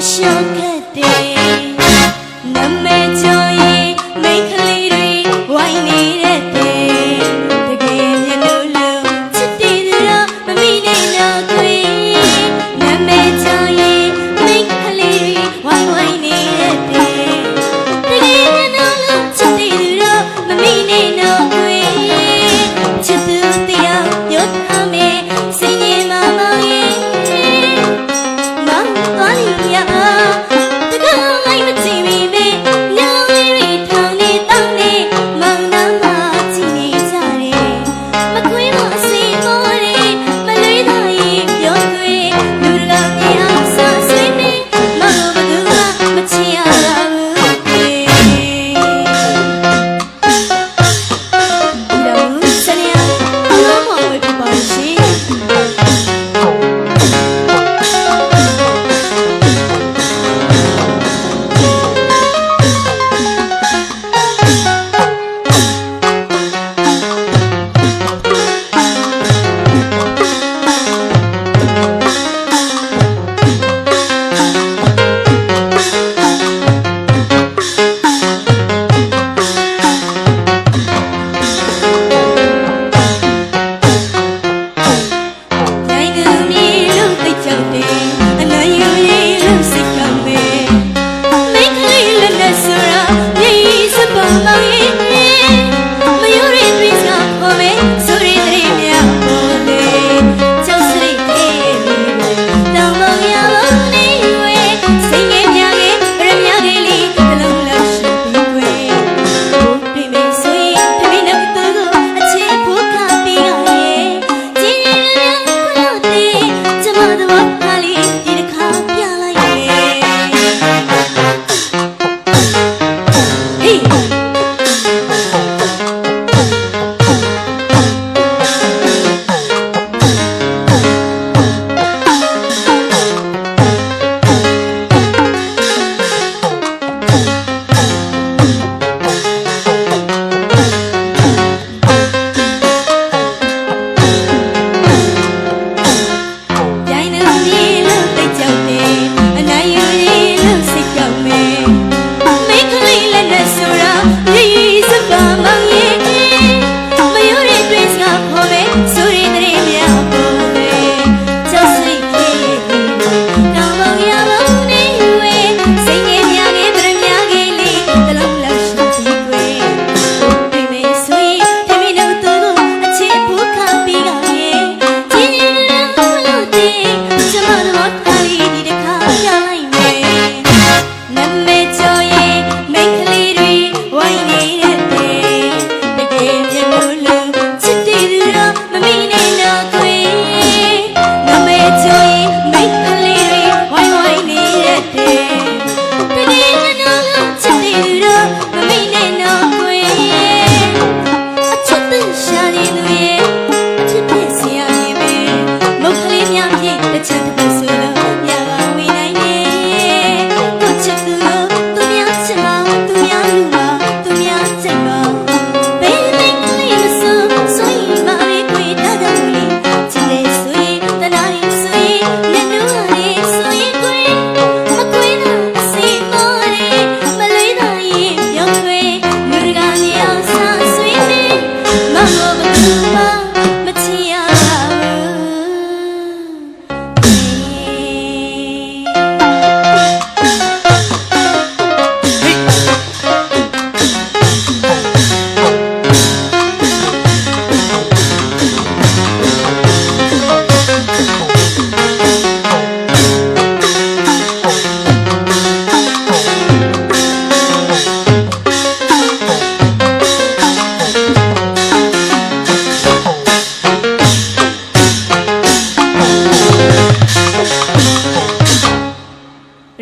shaken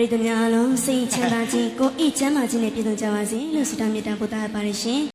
ရိသတ်များအားလုံးစိတ်ချမ်းသာခြင်းကိုယ်ဤချမ်းသာခြင်းနဲ့ပြည့်စုံကြပါစေလို့ဆုတောင်းမေတ္တာပို့သပါတယ်ရှင်